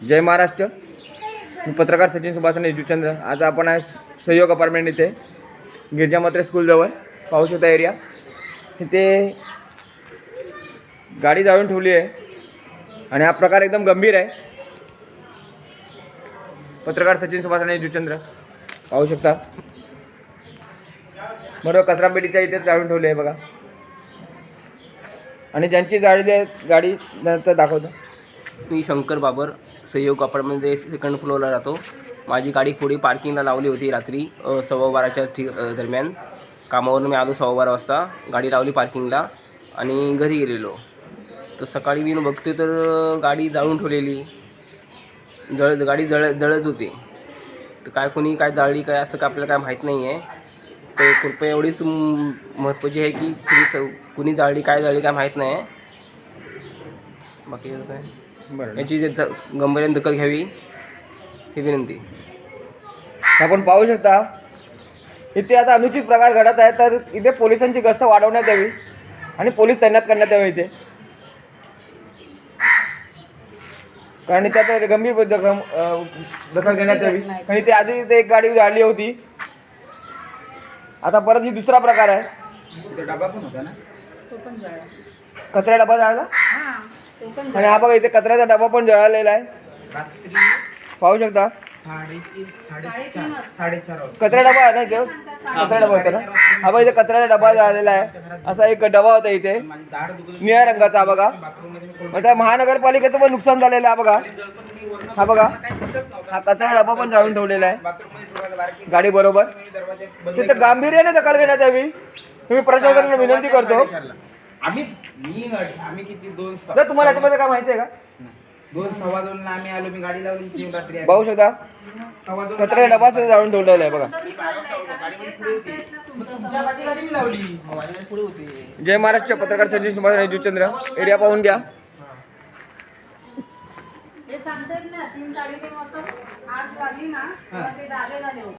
जय महाराष्ट्र. मी पत्रकार सचिन सुभाषने जुचंद्र. आज आपण आहे सहयोग अपार्टमेंट इथे गिरजा मात्रे स्कूलजवळ पाहू शकता एरिया तिथे गाडी जाळून ठेवली आहे आणि हा प्रकार एकदम गंभीर आहे. पत्रकार सचिन सुभाष जुचंद्र पाहू शकता. बरोबर कचरापेटीच्या इथे जाळून ठेवली आहे बघा. आणि ज्यांची जाळली आहे गाडी त्यांचं दाखवतो. मी शंकर बाबर सहयोग अपार्टमेंटमध्ये सेकंड फ्लोअरला राहतो. माझी गाडी पुढे पार्किंगला लावली होती रात्री सव्वा बाराच्या ठी दरम्यान. कामावरून मी आलो सव्वा बारा वाजता. गाडी लावली पार्किंगला आणि घरी गेलेलो. तर सकाळी मी बघतो तर गाडी जाळून ठेवलेली. जळ गाडी जळ जळत होती. तर काय कोणी काय जाळली काय असं काय आपल्याला काय माहीत नाही आहे तर कृपया एवढीच महत्त्वाची आहे की कुणी स कुणी जाळली काय जाळली काय माहीत नाही आहे बाकी काय? बरं याची जे गंभीर दखल घ्यावी ही विनंती. आपण पाहू शकता इथे आता अनुचित प्रकार घडत आहे तर इथे पोलिसांची गस्त वाढवण्यात यावी आणि पोलीस तैनात करण्यात यावे इथे. कारण इथे आता गंभीर जखम दखल घेण्यात यावी. कारण इथे आधी इथे एक गाडी जाळली होती. आता परत ही दुसरा प्रकार आहे. डबा पण होता ना? तो पण कचरा डबा जाळला आणि हा बघा इथे कचऱ्याचा डबा पण जळालेला आहे. पाहू शकता? कचरा डबा आहे ना इथे? कचरा डबा होता ना? हा बघा इथे कचऱ्याचा डबा झालेला आहे. असा एक डबा होता इथे. निळ्या रंगाचा हा बघा. म्हणजे महानगरपालिकेचं पण नुकसान झालेलं आहे बघा. हा बघा. हा कचरा डबा पण जाळून ठेवलेला आहे. गाडी बरोबर. तिथं गांभीर्याने दखल घेण्यात यावी. मी प्रशासनाला विनंती करतो. आम्ही मी आम्ही किती दोन तुम्हाला याच्यामध्ये काय माहिती आहे का. दोन सव्वा दोनला आम्ही आलो मी गाडी लावली तीन रात्री आली. पाहू शकता सव्वा दोन कचरा डबा सुद्धा जाळून ठेवलेला आहे बघा. तुमच्या माझी गाडी मी लावली. पुढे होते जय महाराष्ट्र पत्रकार संजय सुभाष जुचंद्र एरिया पाहून घ्या. हे सांगतात ना तीन साडेतीन वाजता आग लागली ना तेव्हा ते झाले झाले होते.